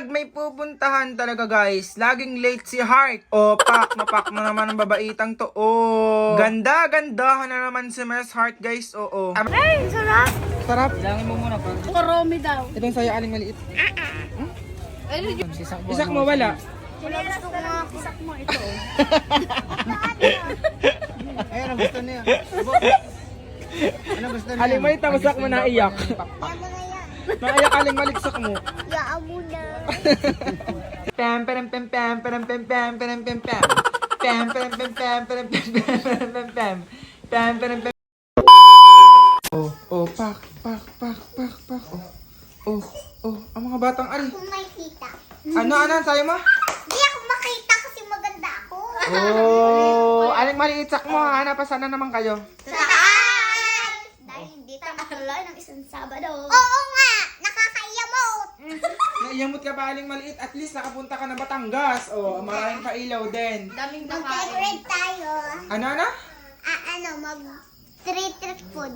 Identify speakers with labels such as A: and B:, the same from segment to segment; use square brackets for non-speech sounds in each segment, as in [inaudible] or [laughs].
A: Kapag may pupuntahan talaga guys, laging late si Heart. O, pak na pak na naman ang babaitang to. O, ganda, gandahan na naman si Miss Heart guys. Oo.
B: Ay, sarap!
A: Sarap.
C: Bilangin mo muna pa.
B: Koromi daw.
A: Itong sa'yo aling maliit.
B: Ay,
C: Sisak
A: Isak mo wala.
B: wala gusto ko nga kisak mo ito. [laughs]
C: Ayun, ang gusto niya. Ano gusto niya?
A: Maliit, tamasak mo na iyak. Naiyak aling maliksak mo.
B: Yaan mo na.
A: Pam pam pam pam pam pam pam pam pam pam. Pam pam pam pam pam pam pam pam pam. Pam pam pam. Oh, oh, pak, pak, pak, pak, pak. Oh, oh, oh, ang mga batang al.
B: Kung may kita.
A: Ano, ano, sayo mo?
B: Di ako makita kasi maganda ako.
A: Oh, aling maliit sak mo, ha? Napasana naman kayo.
B: Saan? Dahil hindi tayo matuloy ng isang Sabado. Oo nga! [laughs]
A: Naiyamot ka pa aling maliit, at least nakapunta ka na Batangas. Oh, maraming pailaw din.
B: Daming Mag-decorate tayo.
A: Ano, ano?
B: Ah, ano, mag trip food.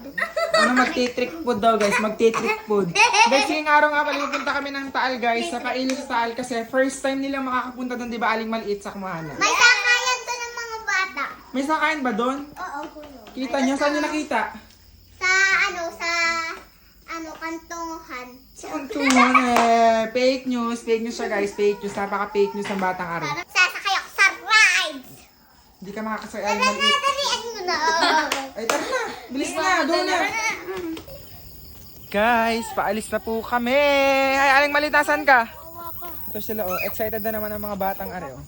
A: Ano magti-trick food daw guys, magti-trick food. Guys, ngayong araw nga pala pupunta kami ng Taal guys, sa Pailo sa Taal kasi first time nilang makakapunta doon, di ba aling maliit sa Kumahanan.
B: May sakayan to ng mga bata.
A: May sakayan ba doon?
B: Oo, kulo.
A: Kita niyo, saan niyo nakita?
B: Ano. Sa
A: kuntungan eh. Fake news, fake news siya guys, fake news. Napaka-fake news ng batang araw.
B: Sasakay ako sa rides!
A: Hindi ka
B: Tara na,
A: maliit.
B: dalian mo na.
A: Ay, tara na. Bilis na, go na. Guys, paalis na po kami. Ay, aling maliit, nasaan ka? Ito sila, oh. Excited na naman ang mga batang are, oh.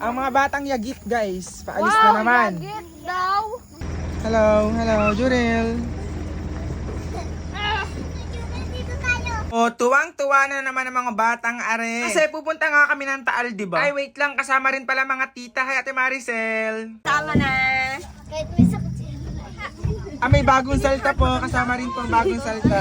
A: Ang mga batang yagit, guys. Paalis na naman.
B: daw.
A: Hello, hello, Jurel. Oh, tuwang-tuwa na naman ang mga batang are. Kasi pupunta nga kami ng Taal, di ba? Ay, wait lang. Kasama rin pala mga tita. Hay, Ate Maricel.
B: Tama na. Kahit may sakit siya.
A: Ah, may bagong salta po. Kasama rin pong bagong salta.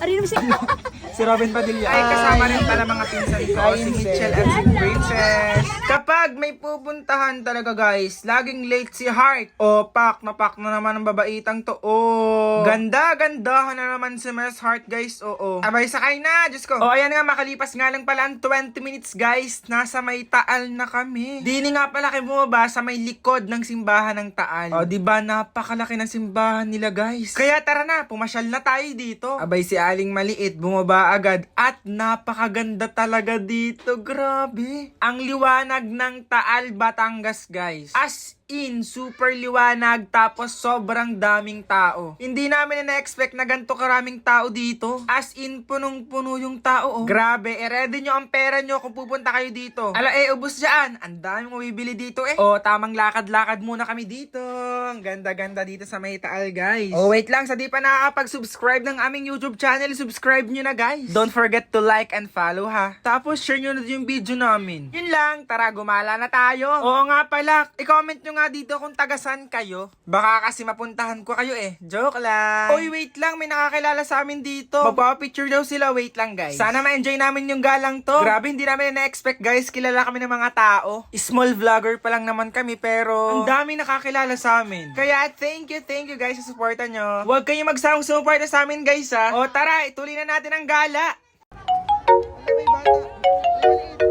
B: Arinom siya. [laughs]
A: si Robin Padilla. Ay, kasama rin pala mga pinsan ko. si Mitchell at si Princess. Kapag may pupuntahan talaga guys, laging late si Heart. O, pak na pak na naman ang babaitang to. O, ganda, gandahan na naman si Miss Heart guys. Oo. Abay, sakay na. Diyos ko. O, ayan nga, makalipas nga lang pala ang 20 minutes guys. Nasa may taal na kami. Dini nga pala kayo bumaba sa may likod ng simbahan ng taal. O, di ba napakalaki ng simbahan nila guys. Kaya tara na, pumasyal na tayo dito. Abay, si Aling Maliit bumaba agad at napakaganda talaga dito. Grabe. Ang liwanag ng Taal, Batangas guys. As in, super liwanag tapos sobrang daming tao. Hindi namin na-expect na ganito karaming tao dito. As in, punong-puno yung tao. Oh. Grabe, i-ready nyo ang pera nyo kung pupunta kayo dito. Ala, eh, ubus dyan. Ang daming mabibili dito eh. Oh, tamang lakad-lakad muna kami dito. Ang ganda-ganda dito sa may taal, guys. Oh, wait lang. Sa di pa nakakapag-subscribe ng aming YouTube channel, subscribe nyo na, guys. Don't forget to like and follow, ha. Tapos, share nyo na din yung video namin. Yun lang. Tara, gumala na tayo. Oo nga pala. I-comment nyo nga dito kung tagasan kayo. Baka kasi mapuntahan ko kayo eh. Joke lang. Oy, wait lang. May nakakilala sa amin dito. Magpapapicture daw sila. Wait lang, guys. Sana ma-enjoy namin yung galang to. Grabe, hindi namin na-expect, guys. Kilala kami ng mga tao. Small vlogger pa lang naman kami, pero ang dami nakakilala sa amin. Kaya, thank you, thank you, guys, sa suporta nyo. Huwag kayong magsawang sumuporta sa amin, guys, ha. O, tara, ituloy na natin ang wala. Wala may bata.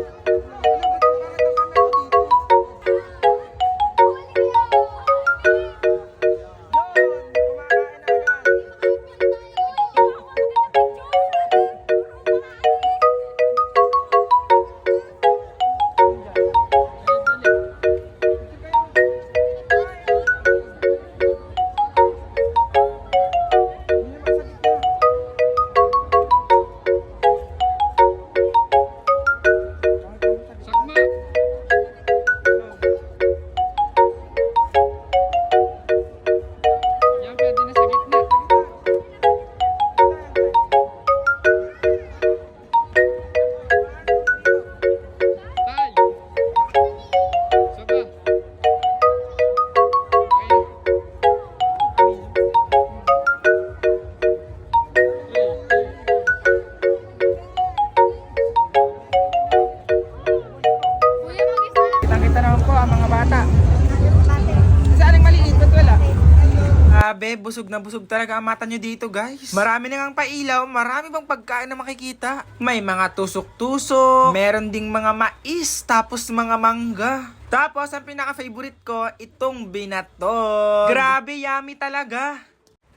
A: Busog na busog talaga ang mata nyo dito guys. Marami na ngang pailaw, marami bang pagkain na makikita. May mga tusok-tusok, meron ding mga mais, tapos mga mangga. Tapos, ang pinaka-favorite ko, itong binatog. Grabe, yummy talaga.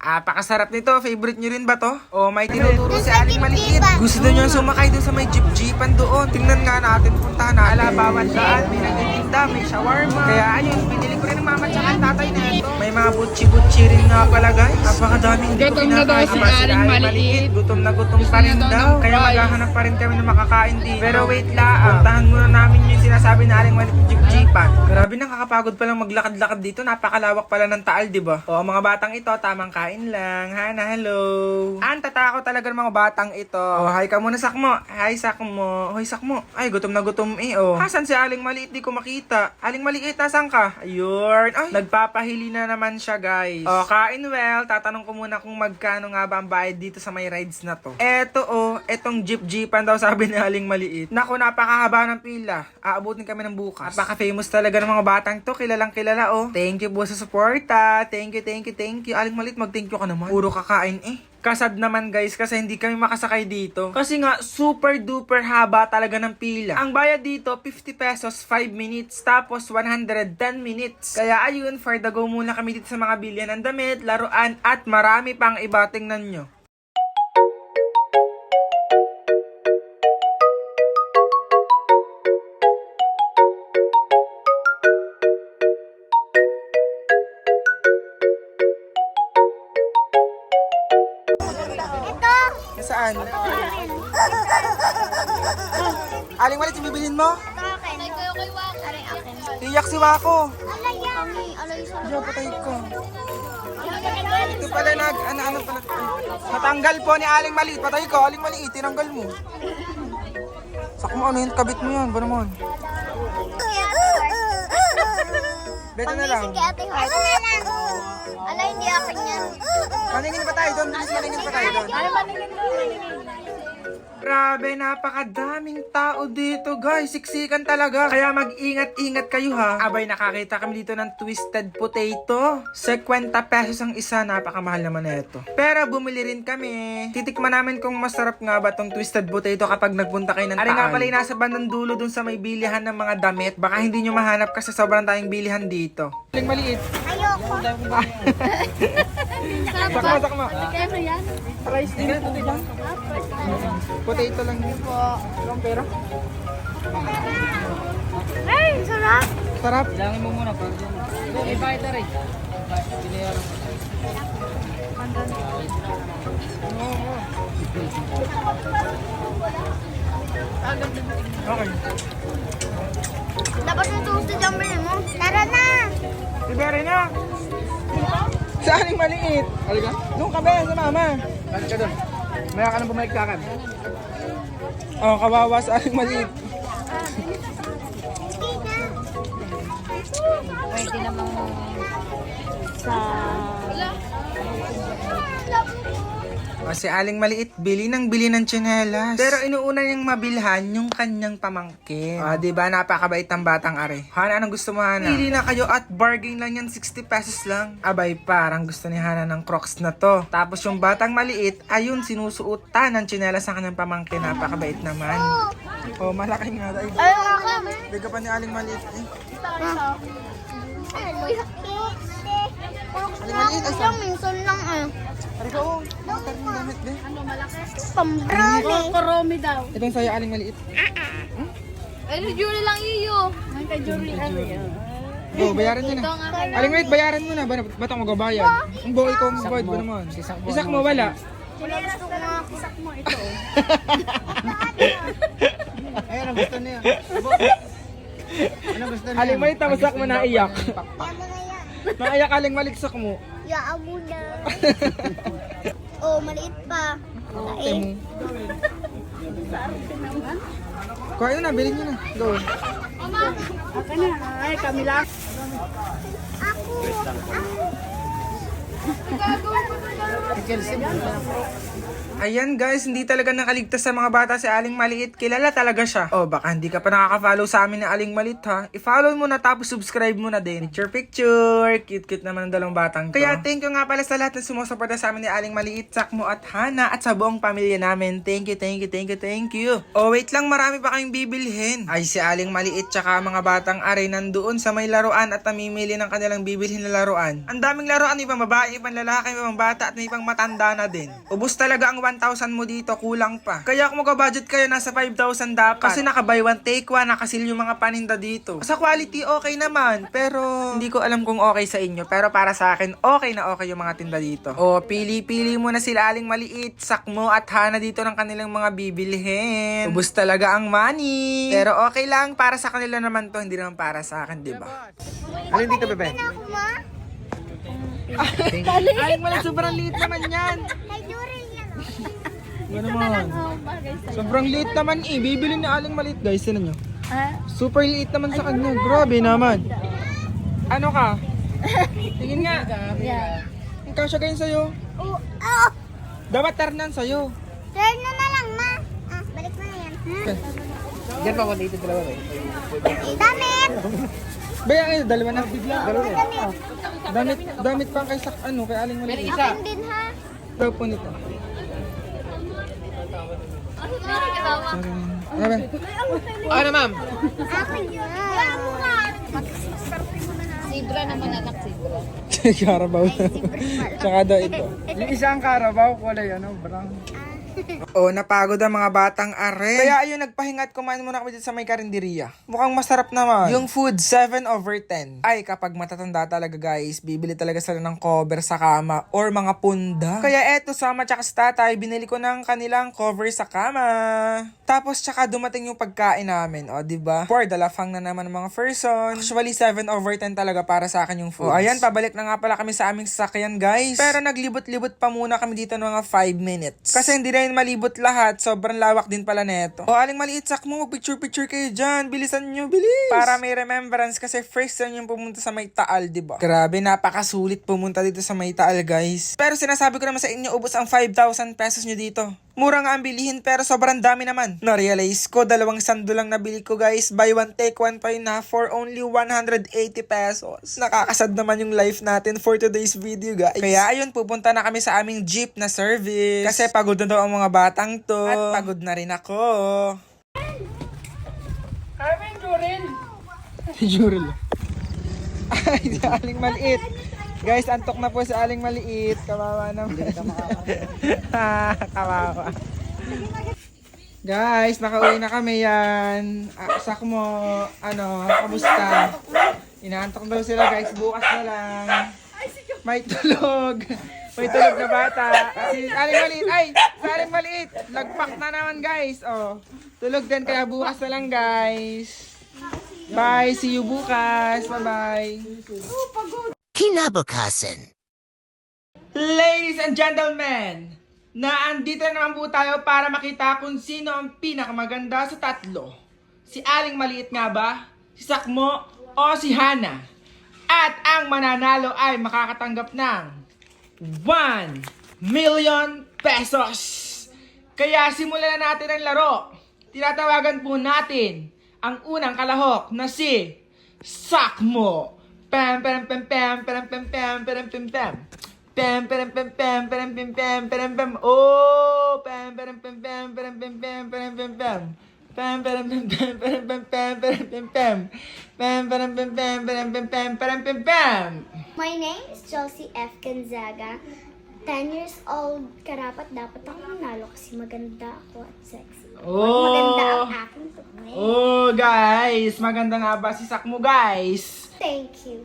A: Ah, pakasarap nito. Favorite nyo rin ba to? O may tinuturo si Aling Maliit. Gusto nyo sumakay doon sa may jeep-jeepan doon. Tingnan nga natin, puntahan na. Ala, bawat daan, may nagtitinda, may shawarma. Kaya ayun, binili ko rin ng mama tsaka tatay na ito. May mga butchi-butchi rin nga pala guys. Napakadaming ko
C: Gutom na daw si Aling Maliit.
A: Gutom na gutom pa rin
C: daw ng
A: Kaya maghahanap pa rin kami na makakain dito. Pero wait lang, puntahan muna namin yung sinasabi na Aling Maliit jeep-jeepan. Grabe, nakakapagod palang maglakad-lakad dito. Napakalawak pala ng taal, di ba? O, mga batang ito, tamang kain lang. Hana, hello. Ang tatako talaga ng mga batang ito. O, hi ka muna, Sakmo. Hi, Sakmo. Hoy, Sakmo. Ay, gutom na gutom eh, oh. Hasan si Aling Maliit? Di ko makita. Aling Maliit, nasan ka? Ayun. Ay, nagpapahili na naman siya, guys. O, kain well. Tatanong ko muna kung magkano nga ba ang bayad dito sa may rides na to. Eto, oh. Etong jeep-jeepan daw [laughs] sabi ni Aling Maliit. Naku, napakahaba ng pila. Aabutin kami ng bukas. Napaka-famous talaga ng mga batang to. Kilalang kilala, oh. Thank you po sa suporta. Thank you, thank you, thank you. Aling Maliit, mag-thank you ka naman. Puro kakain eh. Kasad naman guys kasi hindi kami makasakay dito. Kasi nga super duper haba talaga ng pila. Ang bayad dito 50 pesos 5 minutes tapos 110 minutes. Kaya ayun for the go muna kami dito sa mga bilihan ng damit, laruan at marami pang iba tingnan nyo. Saan? Aling Malit, bibilin mo? Iyak si Wako. Diyo, patay ko. Ito pala nag, ano, ano pala. Natanggal po ni Aling Maliit. Patay ko, Aling Maliit, tinanggal mo. Sak mo, ano yun, kabit mo yan, ba naman? Beto na lang.
B: Ito na lang. Alay, hindi akin yan.
A: Maningin pa tayo doon, bilis maningin pa tayo doon. Grabe, napakadaming tao dito, guys. Siksikan talaga. Kaya mag-ingat-ingat kayo, ha. Abay, nakakita kami dito ng twisted potato. 50 pesos ang isa. Napakamahal naman na ito. Pero bumili rin kami. Titikman namin kung masarap nga ba tong twisted potato kapag nagpunta kayo ng Ari nga pala yung nasa bandang dulo dun sa may bilihan ng mga damit. Baka hindi nyo mahanap kasi sobrang tayong bilihan dito. Aling maliit.
B: Ayoko.
A: Sakma, sakma.
B: Ano yan?
A: Rice din. Potato lang yun. Ilang pera?
B: Ay, sarap.
A: Sarap.
C: Bilangin mo muna. Eh, bakit na rin? Binayaran ko.
A: Okay.
B: Dapat yung toasted yung bilhin mo. Tara na.
A: Ibere na. Sa aling maliit. Halika. Doon ka ba sa mama?
C: Balik ka doon. Maya ka nang bumalik sa akin.
A: Oh, kawawa sa aling maliit.
B: Pwede namang sa...
A: O si Aling Maliit, bili ng bili ng tsinelas. Pero inuuna niyang mabilhan yung kanyang pamangkin. O, di ba napakabait ng batang are. Hana, anong gusto mo, Hana? Pili na kayo at bargain lang yan, 60 pesos lang. Abay, parang gusto ni Hana ng crocs na to. Tapos yung batang maliit, ayun, sinusuotan ng tsinelas ng kanyang pamangkin. Napakabait naman. O, malaki nga. Ay,
B: Ay, ako.
A: biga pa ni Aling Maliit eh.
B: Ano yung
A: Aling Maliit,
B: Lang, minsan lang eh.
A: Halika, oh. Bakit yung damit, be?
B: Pambrownie.
D: Koromi daw.
A: Itong sa'yo, Aling Maliit.
D: Ano, jury lang iyo. Ang kay jury ano.
A: Go, bayaran niyo na.
D: Ito nga
A: Aling Maliit, bayaran mo na. Ba, ba't ako magbabayad? Ang buhay ko, magbayad ba naman? Isak mo, wala.
B: Gusto ko na kisak mo ito. [laughs]
C: Ayun, ang gusto niya. Ano gusto niya?
A: Aling Maliit, tamasak mo na iyak.
B: Mo na yan.
A: Naiyak Aling Maliit, sak mo.
B: Yaan mo na. [laughs] oh, maliit pa.
A: Ate mo. Kuha na, bilhin nyo na. Go.
D: Aka na. Ay, kami lang.
B: Ako.
C: Si Chelsea.
A: Ayan guys, hindi talaga nakaligtas sa mga bata si Aling Maliit. Kilala talaga siya. O baka hindi ka pa nakaka-follow sa amin ni Aling Maliit ha. I-follow mo na tapos subscribe mo na din. Picture picture. Cute-cute naman ang dalawang batang to. Kaya thank you nga pala sa lahat na sumusuporta sa amin ni Aling Maliit, Sakmo at Hana at sa buong pamilya namin. Thank you, thank you, thank you, thank you. Oh wait lang, marami pa kayong bibilhin. Ay si Aling Maliit tsaka mga batang are nandoon sa may laruan at namimili ng kanilang bibilhin na laruan. Ang daming laruan, pang babae, pang lalaki, pang bata at may pang matanda na din. Ubus talaga ang 1,000 mo dito, kulang pa. Kaya kung magka-budget kayo, nasa 5,000 dapat. Kasi naka-buy one, take one, nakasil yung mga paninda dito. Sa quality, okay naman. Pero, hindi ko alam kung okay sa inyo. Pero para sa akin, okay na okay yung mga tinda dito. O, pili-pili mo na sila aling maliit, sakmo at hana dito ng kanilang mga bibilhin. Ubus talaga ang money. Pero okay lang, para sa kanila naman to, hindi naman para sa akin, di ba?
C: Alin dito, bebe?
A: Aling maliit, sobrang liit naman yan.
B: Kay Jury yan. oh.
A: Ano naman? Sobrang liit naman eh. Bibili ni Aling maliit guys. Sino nyo?
D: Ah,
A: Super liit naman sa kanya. Grabe naman. Ano ka? [laughs] Tingin nga.
D: yeah.
A: Ang kasya ganyan sa'yo.
B: Oo. Oh,
A: Dapat ternan sa'yo.
B: turn na na lang ma. Ah, balik mo na yan. Ha?
C: Diyan pa ako dito dalawa.
B: Eh, damit.
A: Baya kayo, dalawa na.
C: Dalawa na.
A: Damit, damit pang kay sak, ano, kay Aling maliit.
B: Akin din ha.
A: Daw po nito. Ano ba?
C: Ano, ma'am?
B: Nga.
D: Zebra naman anak, zebra.
A: Karabaw. Tsaka daw ito.
C: Yung isang karabaw, kulay ano, brown. [laughs]
A: Oo, napagod ang mga batang are. Kaya ayun, nagpahinga at kumain muna kami dito sa may karinderiya. Mukhang masarap naman. Yung food, 7 over 10. Ay, kapag matatanda talaga guys, bibili talaga sila ng cover sa kama or mga punda. Kaya eto, sama tsaka sa tatay, binili ko ng kanilang cover sa kama. Tapos tsaka dumating yung pagkain namin, o di ba? For dalafang na naman ng mga person. Actually, 7 over 10 talaga para sa akin yung food. O ayan, pabalik na nga pala kami sa aming sasakyan guys. Pero naglibot-libot pa muna kami dito ng mga 5 minutes. Kasi hindi na yun malibot lahat, sobrang lawak din pala neto. O aling maliit sak mo, picture-picture kayo dyan. Bilisan nyo, bilis. Para may remembrance kasi first time yung pumunta sa may taal, ba? Grabe, napakasulit pumunta dito sa may taal, guys. Pero sinasabi ko naman sa inyo, ubos ang 5,000 pesos nyo dito. Mura nga ang bilihin pero sobrang dami naman. Na-realize ko, dalawang sando lang nabili ko guys. Buy one take one pa yun ha for only 180 pesos. Nakakasad naman yung life natin for today's video guys. Kaya ayun, pupunta na kami sa aming jeep na service. Kasi pagod na daw ang mga batang to. At pagod na rin ako. Carmen Juril. [laughs] Juril. Ay, Aling Maliit. Guys, antok na po si Aling Maliit. Kawawa naman. [laughs] Kawawa. Guys, nakauwi na kami yan. Ah, sak mo, ano, kamusta? Inaantok daw sila guys, bukas na lang. May tulog. May tulog na bata. Si Aling Maliit, ay, si Aling Maliit. Lagpak na naman guys. Oh, tulog din kaya bukas na lang guys. Bye, see you bukas. Bye-bye.
E: Kinabukasan.
A: Ladies and gentlemen, naandito na naman po tayo para makita kung sino ang pinakamaganda sa tatlo. Si Aling Maliit nga ba? Si Sakmo? O si Hana? At ang mananalo ay makakatanggap ng 1 million pesos. Kaya simulan na natin ang laro. Tinatawagan po natin ang unang kalahok na si Sakmo. Pam pam pam pam pam pam pam pam pam pam. Pam pam pam pam pam pam pam pam pam. Oh, pam pam pam pam pam pam pam pam pam pam. Pam pam pam pam pam pam pam pam pam pam. Pam pam pam pam pam pam pam pam pam pam.
B: My name is Chelsea F. Gonzaga. 10 years old, karapat dapat ako manalo kasi maganda ako at sexy. Maganda ang
A: Oh.
B: aking tumi.
A: Oh, guys, maganda nga ba si Sakmo, guys?
B: Thank you.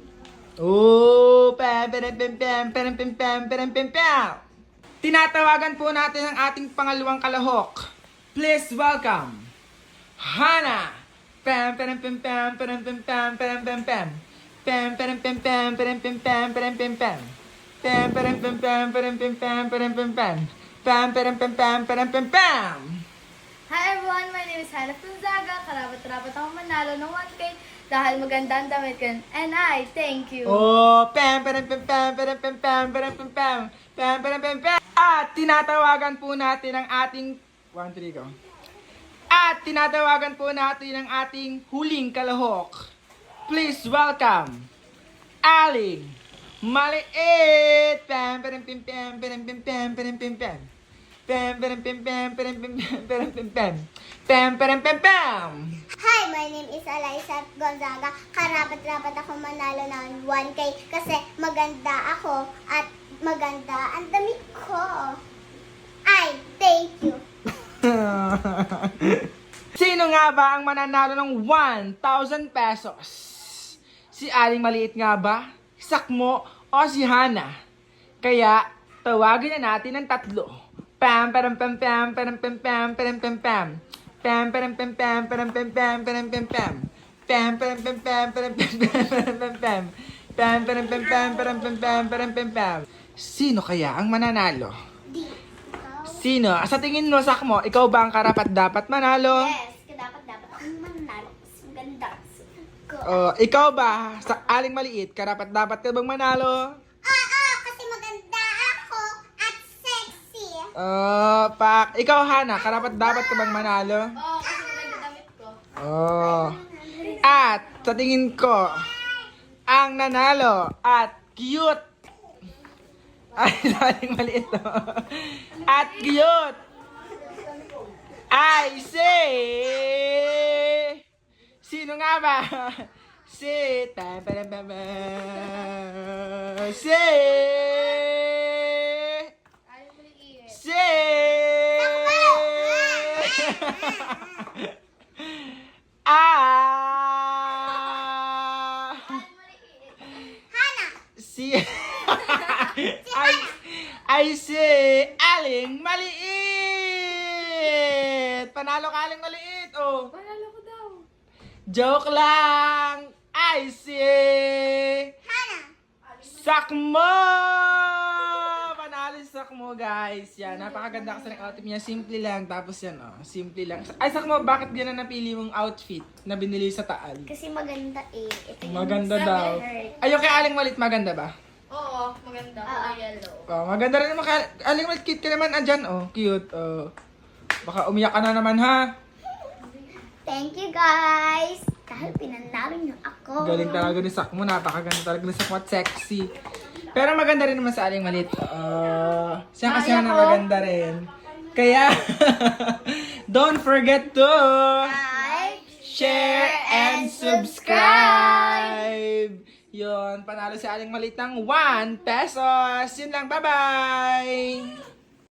A: Oh, pam pam pam pam pam pam pam pam pam pam. Tinatawagan po natin ang ating pangalawang kalahok. Please welcome Hana. Pam pam pam pam pam pam pam pam pam pam. Pam pam pam pam pam pam pam pam pam pam. Pam pam pam pam pam pam pam pam pam pam. Pam pam pam pam pam pam pam.
D: Hi everyone, my name is Hannah Punzaga. Karapat-rapat ako manalo ng 1K dahil maganda ang damit ko. And I thank you.
A: Oh, pam pam pam pam pam pam pam pam pam pam pam pam pam pam At tinatawagan po natin ang ating... One, three, go. At tinatawagan po natin ang ating huling kalahok. Please welcome, Aling Maliit! Pam, pam, pam, pam, pam, pam, pam, pam, pam, pam. Pam, pam, pam, pam, pam, pam, pam, pam, pam, pam. Pam, pam, pam.
B: Hi, my name is Eliza Gonzaga. Karapat-rapat ako manalo ng 1K kasi maganda ako at maganda ang damit ko. Ay, thank you. [laughs]
A: Sino nga ba ang mananalo ng 1,000 pesos? Si Aling Maliit nga ba? Sakmo o si Hana? Kaya, tawagin na natin ang tatlo. Pam, param, pam, pam, param, pam, pam, param, pam, pam. Pam, param, pam, pam, param, pam, pam, param, pam, pam. Pam, param, pam, pam, param, pam, pam, param, pam, pam. Pam, param, pam, pam, param, pam, pam, param, pam, pam. Sino kaya ang mananalo? Sino? Sa tingin mo, sak mo, ikaw ba ang karapat dapat manalo?
B: Yes, dapat dapat akong manalo. Mas maganda. Mas
A: Oh, ikaw ba, sa aling maliit, karapat dapat ka bang manalo? Oh, pak. Ikaw, Hana, karapat dapat ka bang manalo?
D: Oo, kasi maganda damit ko.
A: Oh. At, sa tingin ko, ang nanalo at cute. Ay, [laughs] aling maliit to. At cute. I say, sino nga ba? Si, tam, pam, pam, pam. Si,
D: Ayaw mo liit.
A: si. Ah.
B: Hana,
A: Si ay ay si Aling Maliit. Panalo ka Aling Maliit. Oh.
D: Panalo ko daw.
A: Joke lang. Ay si
B: Hana.
A: Sakmo. Sakmo guys. Yan, napakaganda kasi ng outfit niya. Simple lang. Tapos yan oh, simple lang. Ay Sakmo, bakit yan ang napili mong outfit na binili sa Taal?
B: Kasi maganda eh. Ito yung
A: Maganda daw.
B: heart.
A: Ayun kay Aling Malit maganda ba?
D: Oo, maganda.
B: Oo.
D: Kulay yellow.
A: Oh, maganda rin naman kay Aling Malit cute ka naman andyan oh. Cute. Oh. Baka umiyak ka na naman ha.
B: Thank you guys. Dahil pinanalo niyo ako.
A: Galing talaga ni Sakmo. Napakaganda talaga ni Sakmo at sexy. Pero maganda rin naman sa Aling Malit. Uh, siya kasi na maganda rin. Kaya, [laughs] don't forget to
B: Like,
A: share and subscribe. Yun, panalo si Aling Malit ng 1 pesos. Yun lang, bye-bye!